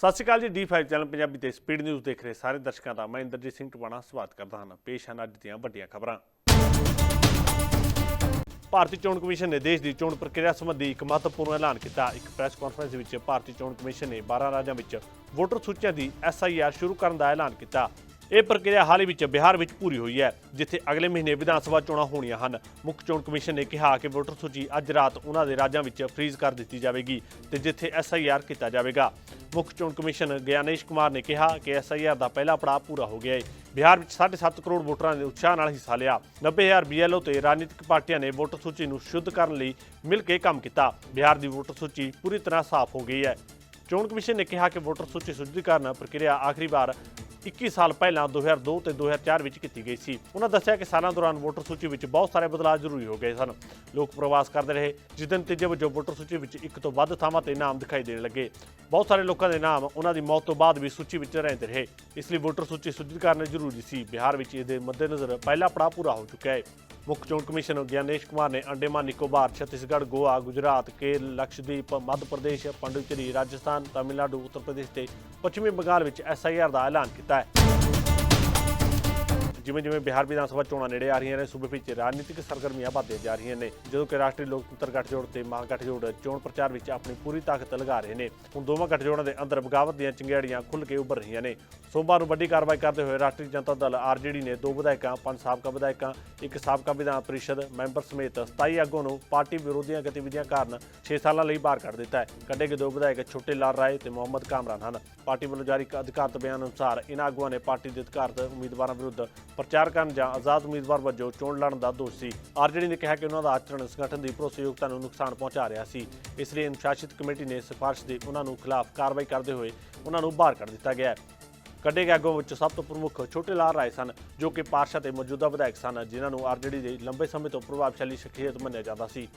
ਸਤਿ ਸ਼੍ਰੀ ਅਕਾਲ ਜੀ D5 channel Punjabi ਤੇ ਸਪੀਡ ਨਿਊਜ਼ ਦੇਖ ਰਹੇ ਸਾਰੇ ਦਰਸ਼ਕਾਂ ਦਾ। ਮੈਂ ਇੰਦਰਜੀਤ ਸਿੰਘ ਟਵਾਣਾ ਸਵਾਗਤ ਕਰਦਾ ਹਾਂ। ਪੇਸ਼ ਹਨ ਅੱਜ ਦੀਆਂ ਵੱਡੀਆਂ ਖਬਰਾਂ। ਭਾਰਤੀ ਚੋਣ ਕਮਿਸ਼ਨ ਨੇ ਦੇਸ਼ ਦੀ ਚੋਣ ਪ੍ਰਕਿਰਿਆ ਸੰਬੰਧੀ ਇੱਕ ਮਹੱਤਵਪੂਰਨ ਐਲਾਨ ਕੀਤਾ। ਇੱਕ ਪ੍ਰੈਸ ਕਾਨਫਰੰਸ ਵਿੱਚ ਭਾਰਤੀ ਚੋਣ ਕਮਿਸ਼ਨ ਨੇ 12 ਰਾਜਾਂ ਵਿੱਚ ਵੋਟਰ ਸੂਚੀਆਂ ਦੀ ਐਸਆਈਆਰ ਸ਼ੁਰੂ ਕਰਨ ਦਾ ਐਲਾਨ ਕੀਤਾ। ਇਹ ਪ੍ਰਕਿਰਿਆ ਹਾਲ ਹੀ ਵਿੱਚ ਬਿਹਾਰ ਵਿੱਚ ਪੂਰੀ ਹੋਈ ਹੈ, ਜਿੱਥੇ ਅਗਲੇ ਮਹੀਨੇ ਵਿਧਾਨ ਸਭਾ ਚੋਣਾਂ ਹੋਣੀਆਂ ਹਨ। ਮੁੱਖ ਚੋਣ ਕਮਿਸ਼ਨ ਨੇ ਕਿਹਾ ਕਿ ਵੋਟਰ ਸੂਚੀ ਅੱਜ ਰਾਤ ਉਹਨਾਂ ਦੇ ਰਾਜਾਂ ਵਿੱਚ ਫ੍ਰੀਜ਼ ਕਰ ਦਿੱਤੀ ਜਾਵੇਗੀ ਤੇ ਜਿੱਥੇ ਐਸਆਈਆਰ ਕੀਤਾ ਜਾਵੇਗਾ। ਮੁੱਖ ਚੋਣ ਕਮਿਸ਼ਨ ਗਿਆਨੇਸ਼ ਕੁਮਾਰ ਨੇ ਕਿਹਾ ਕਿ ਐਸਆਈਆਰ ਦਾ ਪਹਿਲਾ ਪੜਾਅ ਪੂਰਾ ਹੋ ਗਿਆ ਹੈ ਬਿਹਾਰ ਵਿੱਚ 7.5 ਕਰੋੜ ਵੋਟਰਾਂ ਨੇ ਉਤਸ਼ਾਹ ਨਾਲ ਹਿੱਸਾ ਲਿਆ। 90000 ਬੀਐਲਓ ਤੇ ਰਾਜਨੀਤਿਕ ਪਾਰਟੀਆਂ ਨੇ ਵੋਟਰ ਸੂਚੀ ਨੂੰ ਸ਼ੁੱਧ ਕਰਨ ਲਈ ਮਿਲ ਕੇ ਕੰਮ ਕੀਤਾ। ਬਿਹਾਰ ਦੀ ਵੋਟਰ ਸੂਚੀ ਪੂਰੀ ਤਰ੍ਹਾਂ ਸਾਫ਼ ਹੋ ਗਈ ਹੈ। ਚੋਣ ਕਮਿਸ਼ਨ ਨੇ ਕਿਹਾ ਕਿ ਵੋਟਰ ਸੂਚੀ ਸ਼ੁੱਧੀਕਰਨ ਪ੍ਰਕਿਰਿਆ ਆਖਰੀ ਵਾਰ 21 ਸਾਲ ਪਹਿਲਾਂ 2002 ਤੇ 2004 ਵਿੱਚ ਕੀਤੀ ਗਈ ਸੀ। ਉਹਨਾਂ ਦੱਸਿਆ ਕਿ ਸਾਲਾਂ ਦੌਰਾਨ ਵੋਟਰ ਸੂਚੀ ਵਿੱਚ ਬਹੁਤ ਸਾਰੇ ਬਦਲਾਅ ਜ਼ਰੂਰੀ ਹੋ ਗਏ ਸਨ। ਲੋਕ ਪ੍ਰਵਾਸ ਕਰਦੇ ਰਹੇ। ਜਿਸ ਦੇ ਨਤੀਜੇ ਵਜੋਂ ਵੋਟਰ ਸੂਚੀ ਵਿੱਚ ਇੱਕ ਤੋਂ ਵੱਧ ਥਾਵਾਂ ਤੇ ਨਾਮ ਦਿਖਾਈ ਦੇਣ ਲੱਗੇ। ਬਹੁਤ ਸਾਰੇ ਲੋਕਾਂ ਦੇ ਨਾਮ ਉਹਨਾਂ ਦੀ ਮੌਤ ਤੋਂ ਬਾਅਦ ਵੀ ਸੂਚੀ ਵਿੱਚ ਰਹਿੰਦੇ ਰਹੇ। ਇਸ ਲਈ ਵੋਟਰ ਸੂਚੀ ਸ਼ੁੱਧੀਕਰਨ ਜ਼ਰੂਰੀ ਸੀ। ਬਿਹਾਰ ਵਿੱਚ ਇਸ ਦੇ ਮੱਦੇਨਜ਼ਰ ਪਹਿਲਾ ਪੜਾਅ ਪੂਰਾ ਹੋ ਚੁੱਕਾ ਹੈ। ਮੁੱਖ ਚੋਣ ਕਮਿਸ਼ਨਰ ਗਿਆਨੇਸ਼ ਕੁਮਾਰ ਨੇ ਅੰਡੇਮਾਨ, ਨਿਕੋਬਾਰ, ਛੱਤੀਸਗੜ੍ਹ, ਗੋਆ, ਗੁਜਰਾਤ ਕੇਰਲ ਲਕਸ਼ਦੀਪ, ਮੱਧ ਪ੍ਰਦੇਸ਼, ਪੰਡੂਚੇਰੀ, ਰਾਜਸਥਾਨ, ਤਾਮਿਲਨਾਡੂ, ਉੱਤਰ ਪ੍ਰਦੇਸ਼ ਤੇ ਪੱਛਮੀ ਬੰਗਾਲ ਵਿੱਚ ਐਸਆਈਆਰ ਦਾ ਐਲਾਨ ਕੀਤਾ ਹੈ। ਜਿਵੇਂ ਜਿਵੇਂ ਬਿਹਾਰ ਵਿਧਾਨ ਸਭਾ ਚੋਣਾਂ ਨੇੜੇ ਆ ਰਹੀਆਂ ਨੇ, ਸੂਬੇ ਵਿੱਚ ਰਾਜਨੀਤਿਕ ਸਰਗਰਮੀਆਂ ਵਧਦੀਆਂ ਜਾ ਰਹੀਆਂ ਨੇ। ਜਦੋਂ ਕਿ ਰਾਸ਼ਟਰੀ ਲੋਕਤੰਤਰ ਗੱਠਜੋੜ ਤੇ ਮਹਾਗਠਜੋੜ ਚੋਣ ਪ੍ਰਚਾਰ ਵਿੱਚ ਆਪਣੀ ਪੂਰੀ ਤਾਕਤ ਲਗਾ ਰਹੇ ਨੇ। ਹੁਣ ਦੋਵਾਂ ਗੱਠਜੋੜਾਂ ਦੇ ਅੰਦਰ ਬਗਾਵਤ ਦੀਆਂ ਚਿੰਗਾੜੀਆਂ ਖੁੱਲ੍ਹ ਕੇ ਉੱਭਰ ਰਹੀਆਂ ਨੇ। ਸੋਮਵਾਰ ਨੂੰ ਵੱਡੀ ਕਾਰਵਾਈ ਕਰਦੇ ਹੋਏ ਰਾਸ਼ਟਰੀ ਜਨਤਾ ਦਲ ਆਰਜੇਡੀ ਨੇ ਦੋ ਵਿਧਾਇਕਾਂ, ਪੰਜ ਸਾਬਕਾ ਵਿਧਾਇਕਾਂ, ਇੱਕ ਸਾਬਕਾ ਵਿਧਾਨ ਪਰਿਸ਼ਦ, ਮੈਂਬਰ ਸਮੇਤ 27 ਆਗੂਆਂ ਨੂੰ ਪਾਰਟੀ ਵਿਰੋਧੀਆਂ ਗਤੀਵਿਧੀਆਂ ਕਾਰਨ 6 ਸਾਲਾਂ ਲਈ ਬਾਹਰ ਕੱਢ ਦਿੱਤਾ ਹੈ। ਕੱਢੇ ਗਏ ਦੋ ਵਿਧਾਇਕ ਛੋਟੇ ਲਾਲ ਰਾਏ ਤੇ ਮੁਹੰਮਦ ਕਾਮਰਾਨ ਹਨ। ਪਾਰਟੀ ਵੱਲੋਂ ਜਾਰੀ ਇੱਕ ਅਧਿਕਾਰਤ ਬਿਆਨ ਅਨੁਸਾਰ ਇਨ੍ਹਾਂ ਆਗੂਆਂ ਨੇ ਪਾਰਟੀ ਦੇ ਅਧਿਕਾਰਤ ਉਮੀਦਵਾਰਾਂ ਵਿਰੁੱਧ ਪ੍ਰਚਾਰ ਕਰਨ ਜਾਂ ਆਜ਼ਾਦ ਉਮੀਦਵਾਰ ਵਜੋਂ ਚੋਣ ਲੜਨ ਦਾ ਦੋਸ਼ ਸੀ। ਆਰਜੇਡੀ ਨੇ ਕਿਹਾ ਕਿ ਉਹਨਾਂ ਦਾ ਆਚਰਣ ਸੰਗਠਨ ਦੀ ਭਰੋਸੇਯੋਗਤਾ ਨੂੰ ਨੁਕਸਾਨ ਪਹੁੰਚਾ ਰਿਹਾ ਸੀ। ਇਸ ਲਈ ਅਨੁਸ਼ਾਸਿਤ ਕਮੇਟੀ ਨੇ ਸਿਫਾਰਿਸ਼ ਦੀ ਉਹਨਾਂ ਨੂੰ ਖਿਲਾਫ ਕਾਰਵਾਈ ਕਰਦੇ ਹੋਏ ਉਹਨਾਂ ਨੂੰ ਬਾਹਰ ਕੱਢ ਦਿੱਤਾ ਗਿਆ। ਹੈ ਕੱਢੇ ਗਏ ਆਗੂਆਂ ਵਿੱਚ ਸਭ ਤੋਂ ਪ੍ਰਮੁੱਖ ਛੋਟੇ ਲਾਲ ਰਾਏ ਸਨ, ਜੋ ਕਿ ਪਾਰਸ਼ਾ ਤੇ ਮੌਜੂਦਾ ਵਿਧਾਇਕ ਸਨ, ਜਿਨ੍ਹਾਂ ਨੂੰ ਆਰਜੇਡੀ ਦੇ ਲੰਬੇ ਸਮੇਂ ਤੋਂ ਪ੍ਰਭਾਵਸ਼ਾਲੀ ਸ਼ਖਸੀਅਤ ਮੰਨਿਆ ਜਾਂਦਾ ਸੀ।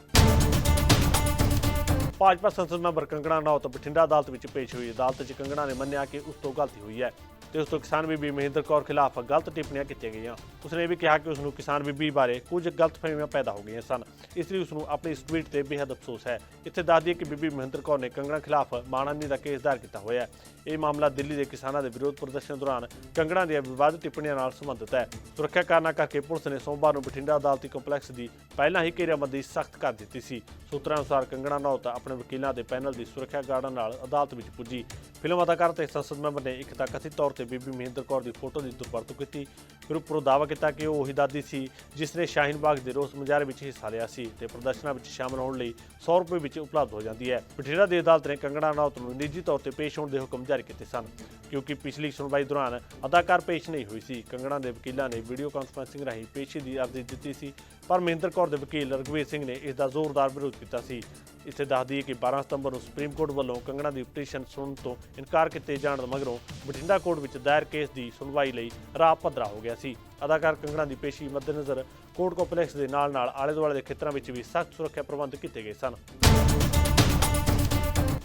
ਭਾਜਪਾ ਸੰਸਦ ਮੈਂਬਰ ਕੰਗਣਾ ਰਣੌਤ ਬਠਿੰਡਾ ਅਦਾਲਤ ਵਿੱਚ ਪੇਸ਼ ਹੋਈ ਅਦਾਲਤ 'ਚ ਕੰਗਣਾ ਨੇ ਮੰਨਿਆ ਕਿ ਉਸ ਤੋਂ ਗਲਤੀ ਹੋਈ ਹੈ। ਤੇ ਉਸ ਤੋਂ ਕਿਸਾਨ ਬੀਬੀ ਮਹਿੰਦਰ ਕੌਰ ਖਿਲਾਫ ਗਲਤ ਟਿੱਪਣੀਆਂ ਕੀਤੀਆਂ ਗਈਆਂ। ਉਸਨੇ ਇਹ ਵੀ ਕਿਹਾ ਕਿ ਉਸ ਨੂੰ ਕਿਸਾਨ ਬੀਬੀ ਬਾਰੇ ਕੁਝ ਗਲਤ ਫਹਿਮੀਆਂ ਪੈਦਾ ਹੋ ਗਈਆਂ ਸਨ। ਇਸ ਲਈ ਉਸ ਨੂੰ ਆਪਣੀ ਇਸ ਟਵੀਟ ਤੇ ਬੇਹੱਦ ਅਫਸੋਸ ਹੈ। ਇੱਥੇ ਦੱਸ ਦਈਏ ਕਿ ਬੀਬੀ ਮਹਿੰਦਰ ਕੌਰ ਨੇ ਕੰਗਣਾ ਖਿਲਾਫ ਮਾਣਹਾਨੀ ਦਾ ਕੇਸ ਦਾਇਰ ਕੀਤਾ ਹੋਇਆ ਹੈ। ਇਹ ਮਾਮਲਾ ਦਿੱਲੀ ਦੇ ਕਿਸਾਨਾਂ ਦੇ ਵਿਰੋਧ ਪ੍ਰਦਰਸ਼ਨ ਦੌਰਾਨ ਕੰਗਣਾ ਦੀਆਂ ਵਿਵਾਦਿਤ ਟਿੱਪਣੀਆਂ ਨਾਲ ਸੰਬੰਧਿਤ ਹੈ। ਸੁਰੱਖਿਆ ਕਾਰਨਾਂ ਕਰਕੇ ਪੁਲਿਸ ਨੇ ਸੋਮਵਾਰ ਨੂੰ ਬਠਿੰਡਾ ਅਦਾਲਤੀ ਕੰਪਲੈਕਸ ਦੀ ਪਹਿਲਾਂ ਹੀ ਘੇਰਾਬੰਦੀ ਸਖਤ ਕਰ ਦਿੱਤੀ ਸੀ। ਸੂਤਰਾਂ ਅਨੁਸਾਰ ਕੰਗਣਾ ਨੌਤ ਆਪਣੇ ਵਕੀਲਾਂ ਦੇ ਪੈਨਲ ਦੀ ਸੁਰੱਖਿਆ ਗਾਰਡਾਂ ਨਾਲ ਅਦਾਲਤ ਵਿੱਚ ਪੁੱਜੀ। ਫਿਲਮ ਅਦਾਕਾਰ ਤੇ ਸੰਸਦ ਮੈਂਬਰ ਨੇ ਇੱਕ ਤਾਂ ਕਥਿਤ ਤੌਰ ਤੇ ਬੀਬੀ ਮਹਿੰਦਰ ਕੌਰ ਦੀ ਫੋਟੋ ਦੀ ਦੁਰਵਰਤੋਂ ਕੀਤੀ। ਫਿਰ ਉੱਪਰੋਂ ਦਾਅਵਾ ਕੀਤਾ ਕਿ ਉਹ ਉਹੀ ਦਾਦੀ ਸੀ ਜਿਸ ਨੇ ਸ਼ਾਹੀਨ ਬਾਗ ਦੇ ਰੋਸ ਮੁਜ਼ਾਹਰੇ ਵਿੱਚ ਹਿੱਸਾ ਲਿਆ ਸੀ ਤੇ ਪ੍ਰਦਰਸ਼ਨਾਂ ਵਿੱਚ ਸ਼ਾਮਲ ਹੋਣ ਲਈ 100 ਰੁਪਏ ਵਿੱਚ ਉਪਲਬਧ ਹੋ ਜਾਂਦੀ ਹੈ। ਬਠਿੰਡਾ ਦੀ ਅਦਾਲਤ ਨੇ ਕੰਗਣਾ ਰਣੌਤ ਨੂੰ ਨਿੱਜੀ ਤੌਰ ਤੇ ਪੇਸ਼ ਹੋਣ ਦੇ ਹੁਕਮ ਜਾਰੀ ਕੀਤੇ ਸਨ, ਕਿਉਂਕਿ ਪਿਛਲੀ ਸੁਣਵਾਈ ਦੌਰਾਨ ਅਦਾਕਾਰ ਪੇਸ਼ ਨਹੀਂ ਹੋਈ ਸੀ। ਕੰਗਣਾ ਦੇ ਵਕੀਲਾਂ ਨੇ ਵੀਡੀਓ ਕਾਨਫਰੰਸਿੰਗ ਰਾਹੀਂ ਪੇਸ਼ੀ ਦੀ ਅਰਜ਼ੀ ਦਿੱਤੀ ਸੀ, ਪਰ ਮਹਿੰਦਰ ਕੌਰ ਦੇ ਵਕੀਲ ਰਗਵੀਰ ਸਿੰਘ ਨੇ ਇਸ ਦਾ ਜ਼ੋਰਦਾਰ ਵਿਰੋਧ ਕੀਤਾ ਸੀ। ਇੱਥੇ ਦੱਸ ਦਈਏ ਕਿ 12 ਸਤੰਬਰ ਨੂੰ ਸੁਪਰੀਮ ਕੋਰਟ ਵੱਲੋਂ ਕੰਗਣਾ ਦੀ ਪਟੀਸ਼ਨ ਸੁਣਨ ਤੋਂ ਇਨਕਾਰ ਕੀਤੇ ਜਾਣ ਮਗਰੋਂ ਬਠਿੰਡਾ ਕੋਰਟ ਵਿੱਚ ਦਾਇਰ ਕੇਸ ਦੀ ਸੁਣਵਾਈ ਲਈ ਰਾਹ ਪੱਧਰਾ ਹੋ ਗਿਆ ਸੀ। ਅਦਾਕਾਰ ਕੰਗਣਾ ਦੀ ਪੇਸ਼ੀ ਮੱਦੇਨਜ਼ਰ ਕੋਰਟ ਕੰਪਲੈਕਸ ਦੇ ਨਾਲ-ਨਾਲ ਆਲੇ-ਦੁਆਲੇ ਦੇ ਖੇਤਰਾਂ ਵਿੱਚ ਵੀ ਸਖਤ ਸੁਰੱਖਿਆ ਪ੍ਰਬੰਧ ਕੀਤੇ ਗਏ ਸਨ।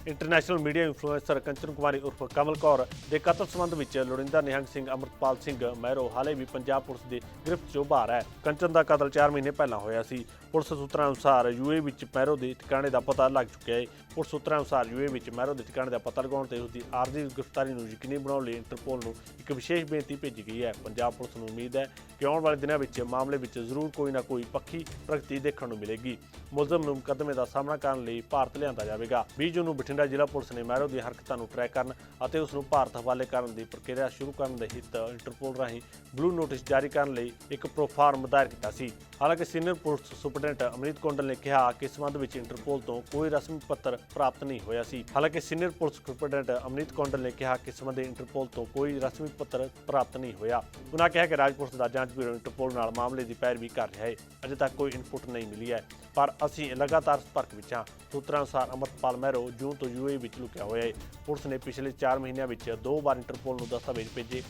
International media influencer Kanchan Kumari ਉਰਫ ਕਮਲ ਕੌਰ ਦੇ ਕਤਲ ਸੰਬੰਧ ਵਿੱਚ ਲੋੜਿੰਦਾ ਨਿਹੰਗ ਸਿੰਘ ਅਮਰਪਾਲ ਸਿੰਘ ਮਹਿਰੋ ਹਾਲੇ ਵੀ ਪੰਜਾਬ ਪੁਲਿਸ ਦੀ ਗ੍ਰਿਫਤ 'ਚੋਂ ਬਾਹਰ ਹੈ। ਕੰਚਨ ਦਾ ਕਤਲ 4 ਮਹੀਨੇ ਪਹਿਲਾਂ ਹੋਇਆ ਸੀ। ਪੁਲਿਸ ਸੂਤਰਾਂ ਅਨੁਸਾਰ ਯੂਏ ਵਿੱਚ ਮਹਿਰੋ ਦੇ ਟਿਕਾਣੇ ਦਾ ਪਤਾ ਲੱਗ ਚੁੱਕਿਆ ਹੈ। ਪੁਲਿਸ ਸੂਤਰਾਂ ਅਨੁਸਾਰ ਯੂਏ ਵਿੱਚ ਮਹਿਰੋ ਦੇ ਟਿਕਾਣੇ ਦਾ ਪਤਾ ਲਗਾਉਣ ਤੇ ਉਸ ਦੀ ਆਰਜ਼ੀ ਗ੍ਰਿਫਤਾਰੀ ਨੂੰ ਯਕੀਨੀ ਬਣਾਉਣ ਲਈ ਇੰਟਰਪੋਲ ਨੂੰ ਇੱਕ ਵਿਸ਼ੇਸ਼ ਬੇਨਤੀ ਭੇਜੀ ਗਈ ਹੈ। ਪੰਜਾਬ ਪੁਲਿਸ ਨੂੰ ਉਮੀਦ ਹੈ ਕਿ ਆਉਣ ਵਾਲੇ ਦਿਨਾਂ ਵਿੱਚ ਮਾਮਲੇ ਵਿੱਚ ਜ਼ਰੂਰ ਕੋਈ ਨਾ ਕੋਈ ਪੱਖੀ ਪ੍ਰਗਤੀ ਦੇਖਣ ਨੂੰ ਮਿਲੇਗੀ। ਮੁਲਜ਼ਮ ਨੂੰ ਮੁਕੱਦਮੇ ਦਾ ਸਾਹਮਣਾ ਕਰਨ ਲਈ ਭਾਰਤ ਲਿਆਂਦਾ ਜਾਵੇਗਾ। 20 ਜੂਨ ਨੂੰ ਬਠਿੰਡਾ ਬਠਿੰਡਾ ਜ਼ਿਲ੍ਹਾ ਪੁਲਿਸ ਨੇ ਮੈਰੋ ਦੀਆਂ ਹਰਕਤਾਂ ਨੂੰ ਟਰੈਕ ਕਰਨ ਅਤੇ ਉਸ ਨੂੰ ਭਾਰਤ ਹਵਾਲੇ ਕਰਨ ਦੀ ਪ੍ਰਕਿਰਿਆ ਸ਼ੁਰੂ ਕਰਨ ਦੇ ਹਿੱਤ ਇੰਟਰਪੋਲ ਰਾਹੀਂ ਬਲੂ ਨੋਟਿਸ ਜਾਰੀ ਕਰਨ ਲਈ ਇੱਕ ਪ੍ਰੋਫਾਰਮ ਦਾਇਰ ਕੀਤਾ ਸੀ। ਹਾਲਾਂਕਿ senior police superintendent Amrit Kondal ਨੇ ਕਿਹਾ ਕਿ ਇਸ ਵਿੱਚ ਇੰਟਰਪੋਲ ਤੋਂ ਕੋਈ ਰਸਮੀ ਪੱਤਰ ਪ੍ਰਾਪਤ ਨਹੀਂ ਹੋਇਆ ਸੀ। ਹਾਲਾਂਕਿ senior police superintendent Amrit Kondal ਨੇ ਕਿਹਾ ਕਿ ਇਸ ਇੰਟਰਪੋਲ ਤੋਂ ਕੋਈ ਰਸਮੀ ਪੱਤਰ ਪ੍ਰਾਪਤ ਨਹੀਂ ਹੋਇਆ। ਉਹਨਾਂ ਕਿਹਾ ਕਿ ਰਾਜ ਪੁਲਿਸ ਦਾ ਜਾਂਚ ਬਿਊਰੋ ਇੰਟਰਪੋਲ ਨਾਲ ਮਾਮਲੇ ਦੀ ਪੈਰਵੀ ਕਰ ਰਿਹਾ ਹੈ। ਅਜੇ ਤੱਕ ਕੋਈ ਇਨਪੁਟ ਨਹੀਂ ਮਿਲੀ ਹੈ, ਪਰ ਅਸੀਂ ਲਗਾਤਾਰ ਸੰਪਰਕ ਵਿੱਚ ਹਾਂ। ਸੂਤਰਾਂ ਅਨੁਸਾਰ ਅਮਰਪਾਲ ਮਹਿਰੋ ਜੂਨ ਤੋਂ ਯੂਏ ਵਿੱਚ ਲੁਕਿਆ ਹੋਇਆ ਹੈ। ਪੁਲਿਸ ਨੇ ਪਿਛਲੇ 4 ਮਹੀਨਿਆਂ ਵਿੱਚ ਦੋ ਵਾਰ ਇੰਟਰਪੋਲ ਨੂੰ ਦਸਤਾਵੇਜ਼ ਭੇਜੇ।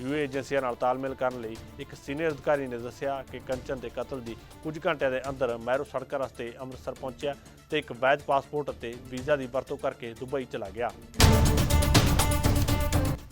ਯੂਏ ਏਜੰਸੀਆਂ ਨਾਲ ਤਾਲਮੇਲ ਕਰਨ ਲਈ ਇੱਕ ਸੀਨੀਅਰ ਅਧਿਕਾਰੀ ਨੇ ਦੱਸਿਆ ਕਿ ਕੰਚਨ ਦੇ ਕਤਲ ਦੀ ਕੁਝ ਘੰਟਿਆਂ ਦੇ ਅੰਦਰ ਮੈਰੋ ਸੜਕ ਰਸਤੇ ਅੰਮ੍ਰਿਤਸਰ ਪਹੁੰਚਿਆ ਤੇ ਇੱਕ ਵੈਧ ਪਾਸਪੋਰਟ ਅਤੇ ਵੀਜ਼ਾ ਦੀ ਵਰਤੋਂ ਕਰਕੇ ਦੁਬਈ ਚਲਾ ਗਿਆ।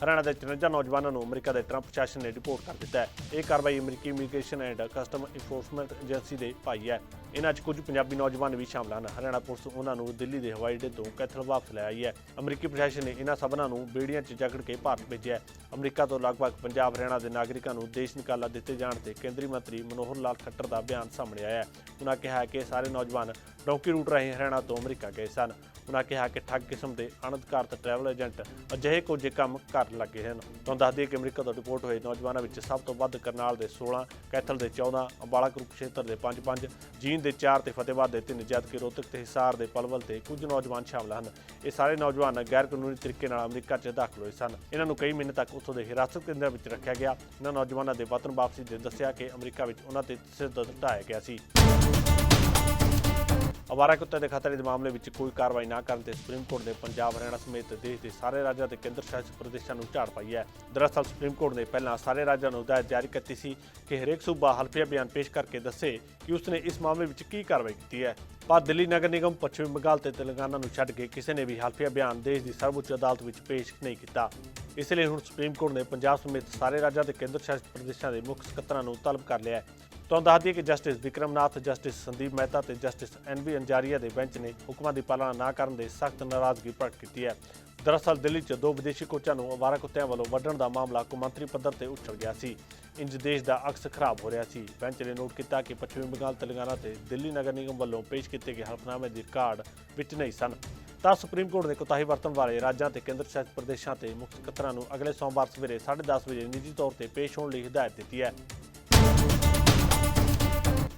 ਹਰਿਆਣਾ ਦੇ 53 ਨੌਜਵਾਨਾਂ ਨੂੰ ਅਮਰੀਕਾ ਦੇ ਟਰੰਪ ਪ੍ਰਸ਼ਾਸਨ ਨੇ ਰਿਪੋਰਟ ਕਰ ਦਿੱਤਾ ਹੈ। ਇਹ ਕਾਰਵਾਈ ਅਮਰੀਕੀ immigration and custom enforcement agency ਦੇ ਭਾਈ ਹੈ। ਇਹਨਾਂ 'ਚ ਕੁਝ ਪੰਜਾਬੀ ਨੌਜਵਾਨ ਵੀ ਸ਼ਾਮਲ ਹਨ। ਹਰਿਆਣਾ ਪੁਲਿਸ ਉਹਨਾਂ ਨੂੰ ਦਿੱਲੀ ਦੇ ਹਵਾਈ ਅੱਡੇ ਤੋਂ ਕੈਥਲ ਵਾਪਸ ਲੈ ਆਈ ਹੈ। ਅਮਰੀਕੀ ਪ੍ਰਸ਼ਾਸਨ ਨੇ ਇਹਨਾਂ ਸਭਨਾਂ ਨੂੰ ਬੇੜੀਆਂ 'ਚ ਜਕੜ ਕੇ ਭਾਰਤ ਭੇਜਿਆ ਅਮਰੀਕਾ ਤੋਂ ਲਗਭਗ ਪੰਜਾਬ, ਹਰਿਆਣਾ ਦੇ ਨਾਗਰਿਕਾਂ ਨੂੰ ਦੇਸ਼ ਨਿਕਾਲਾ ਦਿੱਤੇ ਜਾਣ ਤੇ ਕੇਂਦਰੀ ਮੰਤਰੀ ਮਨੋਹਰ ਲਾਲ ਖੱਟਰ ਦਾ ਬਿਆਨ ਸਾਹਮਣੇ ਆਇਆ ਹੈ। ਉਹਨਾਂ ਕਿਹਾ ਕਿ ਸਾਰੇ ਨੌਜਵਾਨ ਡੌਂਕੀ ਰੂਟ ਰਾਹੀਂ ਹਰਿਆਣਾ ਤੋਂ ਅਮਰੀਕਾ ਗਏ ਸਨ। ਉਹਨਾਂ ਕਿਹਾ ਕਿ ਠੱਗ ਕਿਸਮ ਦੇ ਅਣਅਧਿਕਾਰਤ ਟਰੈਵਲ ਏਜੰਟ ਅਜਿਹੇ ਕੁਝ ਕੰਮ ਕਰਨ ਲੱਗੇ ਹਨ। ਤੁਹਾਨੂੰ ਦੱਸ ਦਈਏ ਕਿ ਅਮਰੀਕਾ ਤੋਂ ਰਿਪੋਰਟ ਹੋਏ ਨੌਜਵਾਨਾਂ ਵਿੱਚ ਸਭ ਤੋਂ ਵੱਧ ਕਰਨਾਲ ਦੇ 16 ਕੈਥਲ ਦੇ 14 ਅੰਬਾਲਾ ਕੁਰੂਕਸ਼ੇਤਰ ਦੇ 5-5 ਜੀਨ ਦੇ 4 ਤੇ ਫਤਿਹਬਾਦ ਦੇ 3 ਜਦਕਿ ਰੋਹਤਕ ਤੇ ਹਿਸਾਰ ਦੇ ਪਲਵਲ ਤੇ ਕੁਝ ਨੌਜਵਾਨ ਸ਼ਾਮਲ ਹਨ। ਇਹ ਸਾਰੇ ਨੌਜਵਾਨ ਗੈਰ ਕਾਨੂੰਨੀ ਤਰੀਕੇ ਨਾਲ ਅਮਰੀਕਾ 'ਚ ਦਾਖਲ ਹੋਏ ਸਨ। ਇਹਨਾਂ ਨੂੰ ਕਈ ਮਹੀਨੇ ਤੱਕ ਉੱਥੋਂ ਦੇ ਹਿਰਾਸਤ ਕੇਂਦਰਾਂ ਵਿੱਚ ਰੱਖਿਆ ਗਿਆ। ਇਹਨਾਂ ਨੌਜਵਾਨਾਂ ਦੇ ਵਤਨ ਵਾਪਸੀ ਦੇ ਦੱਸਿਆ ਕਿ ਅਮਰੀਕਾ ਵਿੱਚ ਉਹਨਾਂ ਤੇ ਤਸ਼ੱਦਦ ਢਾਇਆ ਗਿਆ ਸੀ। ਅਵਾਰਾ ਕੁੱਤੇ ਦੇ ਖਤਰੇ ਦੇ ਮਾਮਲੇ ਵਿੱਚ ਕੋਈ ਕਾਰਵਾਈ ਨਾ ਕਰਨ ਤੇ ਸੁਪਰੀਮ ਕੋਰਟ ਨੇ ਪੰਜਾਬ, ਹਰਿਆਣਾ ਸਮੇਤ ਦੇਸ਼ ਦੇ ਸਾਰੇ ਰਾਜਾਂ ਤੇ ਕੇਂਦਰ ਸ਼ਾਸਿਤ ਪ੍ਰਦੇਸ਼ਾਂ ਨੂੰ ਝਾੜ ਪਾਈ ਹੈ। ਦਰਅਸਲ ਸੁਪਰੀਮ ਕੋਰਟ ਨੇ ਪਹਿਲਾਂ ਸਾਰੇ ਰਾਜਾਂ ਨੂੰ ਹਦਾਇਤ ਜਾਰੀ ਕੀਤੀ ਸੀ ਕਿ ਹਰੇਕ ਸੂਬਾ ਹਲਫੀਆ ਬਿਆਨ ਪੇਸ਼ ਕਰਕੇ ਦੱਸੇ ਕਿ ਉਸਨੇ ਇਸ ਮਾਮਲੇ ਵਿੱਚ ਕੀ ਕਾਰਵਾਈ ਕੀਤੀ ਹੈ। ਪਰ ਦਿੱਲੀ ਨਗਰ ਨਿਗਮ, ਪੱਛਮੀ ਬੰਗਾਲ ਤੇ ਤੇਲੰਗਾਨਾ ਨੂੰ ਛੱਡ ਕੇ ਕਿਸੇ ਨੇ ਵੀ ਹਲਫੀਆ ਬਿਆਨ ਦੇਸ਼ ਦੀ ਸਰਵਉੱਚ ਅਦਾਲਤ ਵਿੱਚ ਪੇਸ਼ ਨਹੀਂ ਕੀਤਾ। ਇਸ ਲਈ ਹੁਣ ਸੁਪਰੀਮ ਕੋਰਟ ਨੇ ਪੰਜਾਬ ਸਮੇਤ ਸਾਰੇ ਰਾਜਾਂ ਤੇ ਕੇਂਦਰ ਸ਼ਾਸਿਤ ਪ੍ਰਦੇਸ਼ਾਂ ਦੇ ਮੁੱਖ ਸਕੱਤਰਾਂ ਨੂੰ ਤਲਬ ਕਰ ਲਿਆ ਹੈ। ਤੁਹਾਨੂੰ ਦੱਸ ਦਈਏ ਕਿ ਜਸਟਿਸ ਵਿਕਰਮਨਾਥ, ਜਸਟਿਸ ਸੰਦੀਪ ਮਹਿਤਾ ਤੇ ਜਸਟਿਸ ਐਨਬੀ ਅੰਜਾਰੀਆ ਦੇ ਬੈਂਚ ਨੇ ਹੁਕਮਾਂ ਦੀ ਪਾਲਣਾ ਨਾ ਕਰਨ ਦੇ ਸਖਤ ਨਾਰਾਜ਼ਗੀ ਪ੍ਰਗਟ ਕੀਤੀ ਹੈ। ਦਰਅਸਲ ਦਿੱਲੀ 'ਚ ਦੋ ਵਿਦੇਸ਼ੀ ਕੋਚਾਂ ਨੂੰ ਅਵਾਰਾ ਕੁੱਤਿਆਂ ਵੱਲੋਂ ਵੱਢਣ ਦਾ ਮਾਮਲਾ ਕੌਮਾਂਤਰੀ ਪੱਧਰ ਤੇ ਉੱਛਲ ਗਿਆ ਸੀ। ਇੰਜ ਦੇਸ਼ ਦਾ ਅਕਸ ਖਰਾਬ ਹੋ ਰਿਹਾ ਸੀ। ਬੈਂਚ ਨੇ ਨੋਟ ਕੀਤਾ ਕਿ ਪੱਛਮੀ ਬੰਗਾਲ, ਤੇਲੰਗਾਨਾ ਤੇ ਦਿੱਲੀ ਨਗਰ ਨਿਗਮ ਵੱਲੋਂ ਪੇਸ਼ ਕੀਤੇ ਗਏ ਹਲਫਨਾਮੇ ਦੀ ਕਾਰਡ ਵਿੱਚ ਨਹੀਂ ਸਨ। ਤਾਂ ਸੁਪਰੀਮ ਕੋਰਟ ਨੇ ਕੋਤਾਹੀ ਵਰਤਣ ਵਾਲੇ ਰਾਜਾਂ ਤੇ ਕੇਂਦਰ ਸ਼ਾਸਿਤ ਪ੍ਰਦੇਸ਼ਾਂ ਤੇ ਮੁੱਖ ਸਕੱਤਰਾਂ ਨੂੰ ਅਗਲੇ ਸੋਮਵਾਰ ਸਵੇਰੇ 10:30 ਵਜੇ ਨਿੱਜੀ ਤੌਰ ਤੇ ਪੇਸ਼ ਹੋਣ ਲਈ ਹਦਾਇਤ ਦਿੱਤੀ ਹੈ।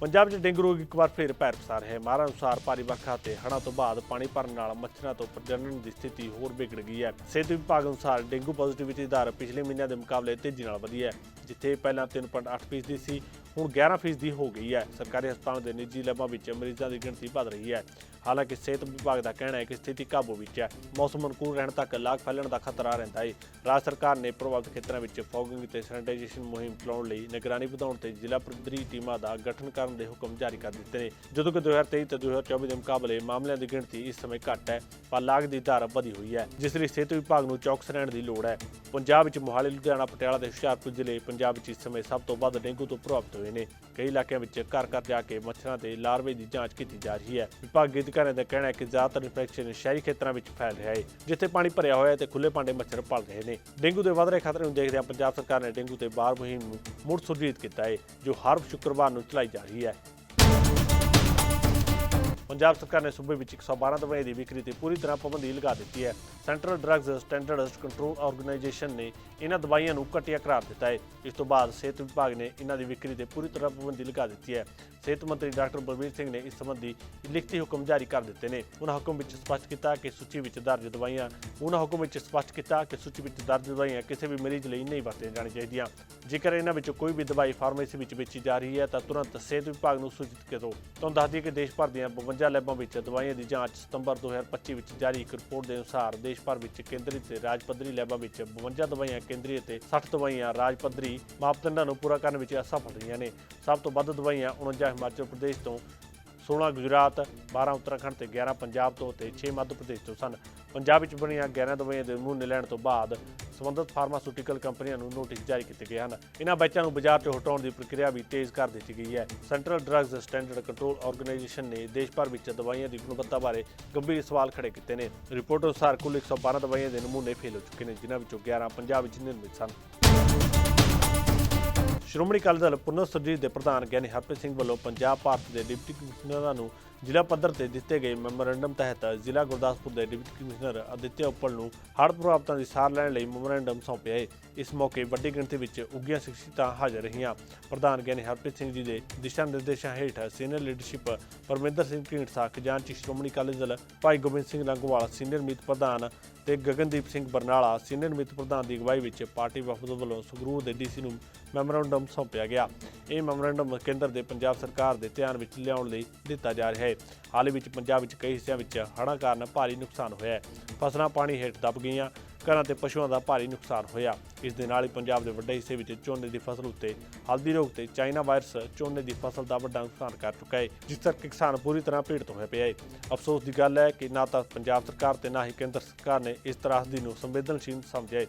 ਪੰਜਾਬ 'ਚ ਡੇਂਗੂ ਰੋਗ ਇੱਕ ਵਾਰ ਫਿਰ ਪੈਰ ਪਸਾਰ ਹੈ। ਮਾਰਾ ਅਨੁਸਾਰ ਭਾਰੀ ਵਰਖਾ ਤੇ ਹੜ੍ਹਾਂ ਤੋਂ ਬਾਅਦ ਪਾਣੀ ਭਰਨ ਨਾਲ ਮੱਛਰਾਂ ਤੋਂ ਪ੍ਰਜਨਨ ਦੀ ਸਥਿਤੀ ਹੋਰ ਵਿਗੜ ਗਈ ਹੈ। ਸਿਹਤ ਵਿਭਾਗ ਅਨੁਸਾਰ ਡੇਂਗੂ ਪੋਜ਼ਿਟਿਵਿਟੀ ਦਰ ਪਿਛਲੇ ਮਹੀਨਿਆਂ ਦੇ ਮੁਕਾਬਲੇ ਤੇਜ਼ੀ ਨਾਲ ਵਧੀ ਹੈ। ਜਿੱਥੇ ਪਹਿਲਾਂ 3.8% ਦੀ ਸੀ, ਹੁਣ 11% ਹੋ ਗਈ ਹੈ। ਸਰਕਾਰੀ ਹਸਪਤਾਲਾਂ ਦੇ ਨਿੱਜੀ ਲੈਬਾਂ ਵਿੱਚ ਮਰੀਜ਼ਾਂ ਦੀ ਗਿਣਤੀ ਵਧ ਰਹੀ ਹੈ। ਹਾਲਾਂਕਿ ਸਿਹਤ ਵਿਭਾਗ ਦਾ ਕਹਿਣਾ ਹੈ ਕਿ ਸਥਿਤੀ ਕਾਬੂ ਵਿੱਚ ਹੈ। ਮੌਸਮ ਅਨੁਕੂਲ ਰਹਿਣ ਤੱਕ ਲਾਗ ਫੈਲਣ ਦਾ ਖਤਰਾ ਰਹਿੰਦਾ ਹੈ ਰਾਜ ਸਰਕਾਰ ਨੇ ਪ੍ਰਭਾਵਿਤ ਖੇਤਰਾਂ ਵਿੱਚ ਫੌਗਿੰਗ ਤੇ ਸੈਨੀਟਾਈਜੇਸ਼ਨ ਮੁਹਿੰਮ ਚਲਾਉਣ ਲਈ ਨਿਗਰਾਨੀ ਵਧਾਉਣ ਤੇ ਜ਼ਿਲ੍ਹਾ ਪੱਧਰੀ ਟੀਮਾਂ ਦਾ ਗਠਨ ਕਰਨ ਦੇ ਹੁਕਮ ਜਾਰੀ ਕਰ ਦਿੱਤੇ ਨੇ। ਜਦੋਂ ਕਿ 2023 ਤੇ 2024 ਦੇ ਮੁਕਾਬਲੇ ਮਾਮਲਿਆਂ ਦੀ ਗਿਣਤੀ ਇਸ ਸਮੇਂ ਘੱਟ ਹੈ, ਪਰ ਲਾਗ ਦੀ ਧਾਰ ਵਧੀ ਹੋਈ ਹੈ, ਜਿਸ ਲਈ ਸਿਹਤ ਵਿਭਾਗ ਨੂੰ ਚੌਕਸ ਰਹਿਣ ਦੀ ਲੋੜ ਹੈ। ਪੰਜਾਬ ਵਿੱਚ ਮੋਹਾਲੀ, ਲੁਧਿਆਣਾ, ਪਟਿਆਲਾ ਤੇ ਹੁਸ਼ਿਆਰਪੁਰ ਜ਼ਿਲ੍ਹੇ ਪੰਜਾਬ ਵਿੱਚ ਇਸ ਸਮੇਂ ਸਭ ਤੋਂ ਵੱਧ ਡੇਂਗੂ ਤੋਂ ਪ੍ਰਭਾਵਿਤ ਹੋਏ ਨੇ। ਕਈ ਇਲਾਕਿਆਂ ਵਿੱਚ ਘਰ ਘਰ ਜਾ ਕੇ ਮੱਛਰਾਂ ਤੇ ਲਾਰਵੇ ਦੀ ਜਾਂਚ ਕੀਤੀ ਜਾ ਰਹੀ ਹੈ। ਵਿਭਾਗੀ ਅਧਿਕਾਰੀਆਂ ਦਾ ਕਹਿਣਾ ਹੈ ਕਿ ਜ਼ਿਆਦਾਤਰ ਇਨਫੈਕਸ਼ਨ ਸ਼ਹਿਰੀ ਖੇਤਰਾਂ ਵਿੱਚ ਫੈਲ ਰਿਹਾ ਹੈ, ਜਿੱਥੇ ਪਾਣੀ ਭਰਿਆ ਹੋਇਆ ਹੈ ਤੇ ਖੁੱਲੇ ਭਾਂਡੇ ਮੱਛਰ ਪਲ ਰਹੇ ਨੇ। ਡੇਂਗੂ ਦੇ ਵਧ ਰਹੇ ਖਤਰੇ ਨੂੰ ਦੇਖਦਿਆਂ ਪੰਜਾਬ ਸਰਕਾਰ ਨੇ ਡੇਂਗੂ ਤੇ ਬਾਰ ਮੁਹਿੰਮ ਨੂੰ ਮੁੜ ਸੁਰਜੀਤ ਕੀਤਾ ਹੈ, ਜੋ ਹਰ ਸ਼ੁੱਕਰਵਾਰ ਨੂੰ ਚਲਾਈ ਜਾ ਰਹੀ ਹੈ। ਪੰਜਾਬ ਸਰਕਾਰ ਨੇ ਸੂਬੇ ਵਿੱਚ 112 ਦਵਾਈਆਂ ਦੀ ਵਿਕਰੀ ਤੇ ਪੂਰੀ ਤਰ੍ਹਾਂ ਪਾਬੰਦੀ ਲਗਾ ਦਿੱਤੀ ਹੈ। Central drugs standards control organisation ਨੇ ਇਹਨਾਂ ਦਵਾਈਆਂ ਨੂੰ ਘਟੀਆ ਕਰਾਰ ਦਿੱਤਾ ਹੈ। ਇਸ ਤੋਂ ਬਾਅਦ ਸਿਹਤ ਵਿਭਾਗ ਨੇ ਇਹਨਾਂ ਦੀ ਵਿਕਰੀ ਤੇ ਪੂਰੀ ਤਰ੍ਹਾਂ ਪਾਬੰਦੀ ਲਗਾ ਦਿੱਤੀ ਹੈ। ਸਿਹਤ ਮੰਤਰੀ ਡਾਕਟਰ ਬਲਬੀਰ ਸਿੰਘ ਨੇ ਇਸ ਸੰਬੰਧੀ ਲਿਖਤੀ ਹੁਕਮ ਜਾਰੀ ਕਰ ਦਿੱਤੇ ਨੇ। ਉਹਨਾਂ ਹੁਕਮ ਵਿੱਚ ਸਪਸ਼ਟ ਕੀਤਾ ਕਿ ਸੂਚੀ ਵਿੱਚ ਦਰਜ ਦਵਾਈਆਂ, ਉਹਨਾਂ ਹੁਕਮ ਵਿੱਚ ਸਪਸ਼ਟ ਕੀਤਾ ਕਿ ਸੂਚੀ ਵਿੱਚ ਦਰਜ ਦਵਾਈਆਂ ਕਿਸੇ ਵੀ ਮਰੀਜ਼ ਲਈ ਨਹੀਂ ਵਰਤੀਆਂ ਜਾਣੀਆਂ ਚਾਹੀਦੀਆਂ। ਜੇਕਰ ਇਹਨਾਂ ਵਿੱਚੋਂ ਕੋਈ ਵੀ ਦਵਾਈ ਫਾਰਮੇਸੀ ਵਿੱਚ ਵੇਚੀ ਜਾ ਰਹੀ ਹੈ, ਤਾਂ ਤੁਰੰਤ ਸਿਹਤ ਵਿਭਾਗ ਨੂੰ ਸੂਚਿਤ ਕਰੋ। ਤੁਹਾਨੂੰ ਦੱਸ ਦਈਏ ਕਿ ਦੇਸ਼ ਭਰ ਦੀਆਂ 52 ਲੈਬਾਂ ਵਿੱਚ ਦਵਾਈਆਂ ਦੀ ਜਾਂਚ ਸਤੰਬਰ 2025 ਵਿੱਚ ਜਾਰੀ। ਇੱਕ ਰਿਪੋਰਟ ਦੇ ਅਨੁਸਾਰ ਦੇਸ਼ ਭਰ ਵਿੱਚ ਕੇਂਦਰੀ ਤੇ ਰਾਜ ਪੱਧਰੀ ਲੈਬਾਂ ਵਿੱਚ 52 ਦਵਾਈਆਂ, ਕੇਂਦਰੀ ਅਤੇ 60 ਦਵਾਈਆਂ ਰਾਜ ਪੱਧਰੀ ਮਾਪਦੰਡਾਂ ਨੂੰ ਪੂਰਾ ਕਰਨ ਵਿੱਚ ਅਸਫਲ ਰਹੀਆਂ ਨੇ। ਸਭ ਤੋਂ ਵੱਧ ਦਵਾਈਆਂ 49 ਹਿਮਾਚਲ ਪ੍ਰਦੇਸ਼ ਤੋਂ 16 ਗੁਜਰਾਤ 12 ਉੱਤਰਾਖੰਡ ਤੇ 11 ਪੰਜਾਬ ਤੋਂ ਤੇ 6 ਮੱਧ ਪ੍ਰਦੇਸ਼ ਤੋਂ ਸਨ। ਪੰਜਾਬ ਵਿੱਚ ਬਣੀਆਂ 11 ਦਵਾਈਆਂ ਦੇ ਨਮੂਨੇ ਲੈਣ ਤੋਂ ਬਾਅਦ ਸੰਬੰਧਿਤ ਫਾਰਮਾਸਿਊਟੀਕਲ ਕੰਪਨੀਆਂ ਨੂੰ ਨੋਟਿਸ ਜਾਰੀ ਕੀਤੇ ਗਏ ਹਨ। ਇਹਨਾਂ ਬੱਚਿਆਂ ਨੂੰ ਬਾਜ਼ਾਰ 'ਚੋਂ ਹਟਾਉਣ ਦੀ ਪ੍ਰਕਿਰਿਆ ਵੀ ਤੇਜ਼ ਕਰ ਦਿੱਤੀ ਗਈ ਹੈ। Central drugs standard control organisation ਨੇ ਦੇਸ਼ ਭਰ ਵਿੱਚ ਦਵਾਈਆਂ ਦੀ ਗੁਣਵੱਤਾ ਬਾਰੇ ਗੰਭੀਰ ਸਵਾਲ ਖੜੇ ਕੀਤੇ ਨੇ। ਰਿਪੋਰਟ ਅਨੁਸਾਰ ਕੁੱਲ 112 ਦਵਾਈਆਂ ਦੇ ਨਮੂਨੇ ਫੇਲ ਹੋ ਚੁੱਕੇ ਨੇ, ਜਿਨ੍ਹਾਂ ਵਿੱਚੋਂ 11 ਪੰਜਾਬ ਵਿੱਚ ਨਿਰਮਿਤ ਸਨ। ਸ਼੍ਰੋਮਣੀ ਅਕਾਲੀ ਦਲ ਪੁਨਰ ਸੁਰਜੀਤ ਦੇ ਪ੍ਰਧਾਨ ਗਿਆਨੀ ਹਰਪ੍ਰੀਤ ਸਿੰਘ ਵੱਲੋਂ ਪੰਜਾਬ ਭਾਰਤ ਦੇ ਡਿਪਟੀ ਕਮਿਸ਼ਨਰਾਂ ਨੂੰ ਜ਼ਿਲ੍ਹਾ ਪੱਧਰ ਤੇ ਦਿੱਤੇ ਗਏ ਮੈਮੋਰੈਂਡਮ ਤਹਿਤ ਜ਼ਿਲ੍ਹਾ ਗੁਰਦਾਸਪੁਰ ਦੇ ਡਿਪਟੀ ਕਮਿਸ਼ਨਰ ਅਦਿੱਤਿਆ ਉੱਪਲ ਨੂੰ ਹੜ੍ਹ ਪ੍ਰਭਾਵਿਤਾਂ ਦੀ ਸਾਰ ਲੈਣ ਲਈ ਮੈਮੋਰੈਂਡਮ ਸੌਂਪਿਆ ਹੈ ਇਸ ਮੌਕੇ ਵੱਡੀ ਗਿਣਤੀ ਵਿੱਚ ਉੱਘੀਆਂ ਸ਼ਖਸੀਅਤਾਂ ਹਾਜ਼ਰ ਰਹੀਆਂ। ਪ੍ਰਧਾਨ ਗਿਆਨੀ ਹਰਪ੍ਰੀਤ ਸਿੰਘ ਜੀ ਦੇ ਦਿਸ਼ਾ ਨਿਰਦੇਸ਼ਾਂ ਹੇਠ ਸੀਨੀਅਰ ਲੀਡਰਸ਼ਿਪ ਪਰਮਿੰਦਰ ਸਿੰਘ ਢੀਂਡਸਾ ਖਜ਼ਾਨਚੀ ਸ਼੍ਰੋਮਣੀ ਅਕਾਲੀ ਦਲ ਭਾਈ ਗੋਬਿੰਦ ਸਿੰਘ ਲੰਗੋਵਾਲ, ਸੀਨੀਅਰ ਮੀਤ ਪ੍ਰਧਾਨ ਤੇ ਗਗਨਦੀਪ ਸਿੰਘ ਬਰਨਾਲਾ, ਸੀਨੀਅਰ ਮੀਤ ਪ੍ਰਧਾਨ ਦੀ ਅਗਵਾਈ ਵਿੱਚ ਪਾਰਟੀ ਵਫਦ ਵੱਲੋਂ ਸੰਗਰੂਰ ਦੇ ਡੀਸੀ ਨੂੰ ਮੈਮੋਰੰਡਮ ਸੌਂਪਿਆ ਗਿਆ। ਇਹ ਮੈਮੋਰੰਡਮ ਕੇਂਦਰ ਦੇ ਪੰਜਾਬ ਸਰਕਾਰ ਦੇ ਧਿਆਨ ਵਿੱਚ ਲਿਆਉਣ ਲਈ ਦਿੱਤਾ ਜਾ ਰਿਹਾ ਹੈ। ਹਾਲ ਹੀ ਵਿੱਚ ਪੰਜਾਬ ਵਿੱਚ ਕਈ ਹਿੱਸਿਆਂ ਵਿੱਚ ਹੜ੍ਹਾਂ ਕਾਰਨ ਭਾਰੀ ਨੁਕਸਾਨ ਹੋਇਆ ਹੈ। ਫਸਲਾਂ ਪਾਣੀ ਹੇਠ ਦਬ ਗਈਆਂ, ਘਰਾਂ ਤੇ ਪਸ਼ੂਆਂ ਦਾ ਭਾਰੀ ਨੁਕਸਾਨ ਹੋਇਆ। ਇਸ ਦੇ ਨਾਲ ਹੀ ਪੰਜਾਬ ਦੇ ਵੱਡੇ ਹਿੱਸੇ ਵਿੱਚ ਝੋਨੇ ਦੀ ਫਸਲ ਉੱਤੇ ਹਲਦੀ ਰੋਗ ਤੇ ਚਾਈਨਾ ਵਾਇਰਸ ਝੋਨੇ ਦੀ ਫਸਲ ਦਾ ਵੱਡਾ ਨੁਕਸਾਨ ਕਰ ਚੁੱਕਾ ਹੈ, ਜਿਸ ਕਰਕੇ ਕਿਸਾਨ ਪੂਰੀ ਤਰ੍ਹਾਂ ਪੀੜਤ ਹੋਇਆ ਪਿਆ ਹੈ। ਅਫਸੋਸ ਦੀ ਗੱਲ ਹੈ ਕਿ ਨਾ ਤਾਂ ਪੰਜਾਬ ਸਰਕਾਰ ਤੇ ਨਾ ਹੀ ਕੇਂਦਰ ਸਰਕਾਰ ਨੇ ਇਸ ਤਰ੍ਹਾਂ ਦੀ ਨੂੰ ਸੰਵੇਦਨਸ਼ੀਲ ਸਮਝਿਆ ਹੈ।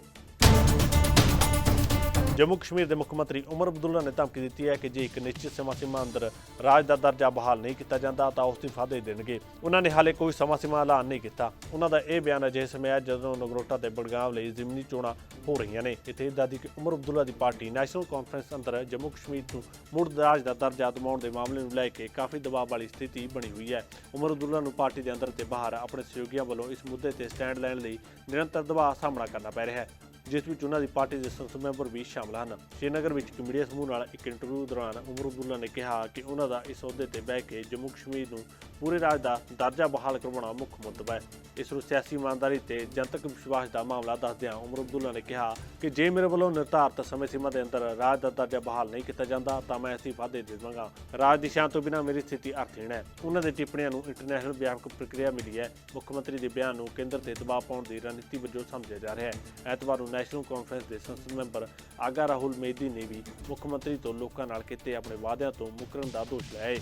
ਜੰਮੂ ਕਸ਼ਮੀਰ ਦੇ ਮੁੱਖ ਮੰਤਰੀ ਉਮਰ ਅਬਦੁੱਲਾ ਨੇ ਧਮਕੀ ਦਿੱਤੀ ਹੈ ਕਿ ਜੇ ਇੱਕ ਨਿਸ਼ਚਿਤ ਸਮਾਂ ਸੀਮਾ ਅੰਦਰ ਰਾਜ ਦਾ ਦਰਜਾ ਬਹਾਲ ਨਹੀਂ ਕੀਤਾ ਜਾਂਦਾ ਤਾਂ ਉਸ ਦੀ ਦੇ ਦੇਣਗੇ। ਉਹਨਾਂ ਨੇ ਹਾਲੇ ਕੋਈ ਸਮਾਂ ਸੀਮਾ ਐਲਾਨ ਨਹੀਂ ਕੀਤਾ। ਉਹਨਾਂ ਦਾ ਇਹ ਬਿਆਨ ਅਜਿਹੇ ਸਮੇਂ ਹੈ ਜਦੋਂ ਨਗਰੋਟਾ ਤੇ ਬੜਗਾਵ ਲਈ ਜ਼ਿਮਨੀ ਚੋਣਾਂ ਹੋ ਰਹੀਆਂ ਨੇ। ਇੱਥੇ ਦਾਦੀ ਕਿ ਉਮਰ ਅਬਦੁੱਲਾ ਦੀ ਪਾਰਟੀ ਨੈਸ਼ਨਲ ਕਾਨਫਰੰਸ ਅੰਦਰ ਜੰਮੂ ਕਸ਼ਮੀਰ ਨੂੰ ਮੁੜ ਰਾਜ ਦਾ ਦਰਜਾ ਦਿਵਾਉਣ ਦੇ ਮਾਮਲੇ ਨੂੰ ਲੈ ਕੇ ਕਾਫੀ ਦਬਾਅ ਵਾਲੀ ਸਥਿਤੀ ਬਣੀ ਹੋਈ ਹੈ। ਉਮਰ ਅਬਦੁੱਲਾ ਨੂੰ ਪਾਰਟੀ ਦੇ ਅੰਦਰ ਤੇ ਬਾਹਰ ਆਪਣੇ ਸਹਿਯੋਗੀਆਂ ਵੱਲੋਂ ਇਸ ਮੁੱਦੇ ਤੇ ਸਟੈਂਡ ਲੈਣ ਲਈ ਨਿਰੰਤਰ ਦਬਾਅ ਸਾਹਮਣਾ ਕਰਨਾ ਪੈ ਰਿਹਾ ਹੈ। ਜਿਸ ਵਿੱਚ ਉਹਨਾਂ ਦੀ ਪਾਰਟੀ ਦੇ ਸੰਸਦ ਮੈਂਬਰ ਵੀ ਸ਼ਾਮਲ ਹਨ। ਸ਼੍ਰੀਨਗਰ ਵਿੱਚ ਇੱਕ ਮੀਡੀਆ ਸਮੂਹ ਨਾਲ ਇੱਕ ਇੰਟਰਵਿਊ ਦੌਰਾਨ ਉਮਰ ਅਬਦੁੱਲਾ ਨੇ ਕਿਹਾ ਕਿ ਉਹਨਾਂ ਦਾ ਇਸ ਅਹੁਦੇ ਤੇ ਬਹਿ ਕੇ ਜੰਮੂ ਕਸ਼ਮੀਰ ਨੂੰ ਪੂਰੇ ਰਾਜ ਦਾ ਦਰਜਾ ਬਹਾਲ ਕਰਵਾਉਣਾ ਮੁੱਖ ਮੰਤਵ ਹੈ। ਇਸ ਨੂੰ ਸਿਆਸੀ ਇਮਾਨਦਾਰੀ ਤੇ ਜਨਤਕ ਵਿਸ਼ਵਾਸ ਦਾ ਮਾਮਲਾ ਦੱਸਦਿਆਂ ਉਮਰ ਅਬਦੁੱਲਾ ਨੇ ਕਿਹਾ ਕਿ ਜੇ ਮੇਰੇ ਵੱਲੋਂ ਨਿਰਧਾਰਤ ਸਮੇਂ ਸੀਮਾ ਦੇ ਅੰਦਰ ਰਾਜ ਦਾ ਦਰਜਾ ਬਹਾਲ ਨਹੀਂ ਕੀਤਾ ਜਾਂਦਾ, ਤਾਂ ਮੈਂ ਅਸਤੀਫਾ ਦੇ ਦੇਵਾਂਗਾ। ਰਾਜ ਦੀ ਸ਼ਾਨ ਤੋਂ ਬਿਨਾਂ ਮੇਰੀ ਸਥਿਤੀ ਅਰਥਹੀਣ ਹੈ। ਉਹਨਾਂ ਦੇ ਟਿੱਪਣੀਆਂ ਨੂੰ ਇੰਟਰਨੈਸ਼ਨਲ ਵਿਆਪਕ ਪ੍ਰਕਿਰਿਆ ਮਿਲੀ ਹੈ। ਮੁੱਖ ਮੰਤਰੀ ਦੇ ਬਿਆਨ ਨੂੰ ਕੇਂਦਰ ਤੇ ਦਬਾਅ ਪਾਉਣ ਦੀ ਰਣਨੀਤੀ ਵਜੋਂ ਸਮਝਿਆ ਜਾ ਰਿਹਾ ਹੈ। ਐਤਵਾਰ ਨੂੰ ਨੈਸ਼ਨਲ ਕਾਨਫਰੰਸ ਦੇ ਸੰਸਦ ਮੈਂਬਰ ਆਗਾ ਰਾਹੁਲ ਮੇਦੀ ਨੇ ਵੀ ਮੁੱਖ ਮੰਤਰੀ ਤੋਂ ਲੋਕਾਂ ਨਾਲ ਕੀਤੇ ਆਪਣੇ ਵਾਅਦਿਆਂ ਤੋਂ ਮੁਕਰਨ ਦਾ ਦੋਸ਼ ਲਾਇਆ ਹੈ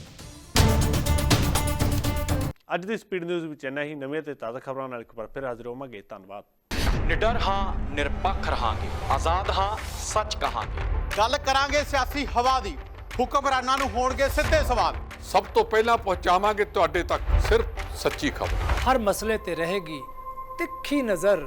ਅੱਜ ਦੀ ਸਪੀਡ ਨਿਊਜ਼ ਵਿੱਚ ਇੰਨਾ ਹੀ। ਨਵੀਆਂ ਤੇ ਤਾਜ਼ਾ ਖਬਰਾਂ ਨਾਲ ਇੱਕ ਵਾਰ ਫਿਰ ਹਾਜ਼ਰ ਹੋਵਾਂਗੇ। ਧੰਨਵਾਦ। ਨਿਡਰ ਹਾਂ ਨਿਰਪੱਖ ਰਹਾਂਗੇ। ਆਜ਼ਾਦ ਹਾਂ ਸੱਚ ਕਹਾਂਗੇ। ਗੱਲ ਕਰਾਂਗੇ ਸਿਆਸੀ ਹਵਾ ਦੀ। ਹੁਕਮਰਾਨਾਂ ਨੂੰ ਹੋਣਗੇ ਸਿੱਧੇ ਸਵਾਲ। ਸਭ ਤੋਂ ਪਹਿਲਾਂ ਪਹੁੰਚਾਵਾਂਗੇ ਤੁਹਾਡੇ ਤੱਕ ਸਿਰਫ ਸੱਚੀ ਖਬਰ। ਹਰ ਮਸਲੇ ਤੇ ਰਹੇਗੀ ਤਿੱਖੀ ਨਜ਼ਰ।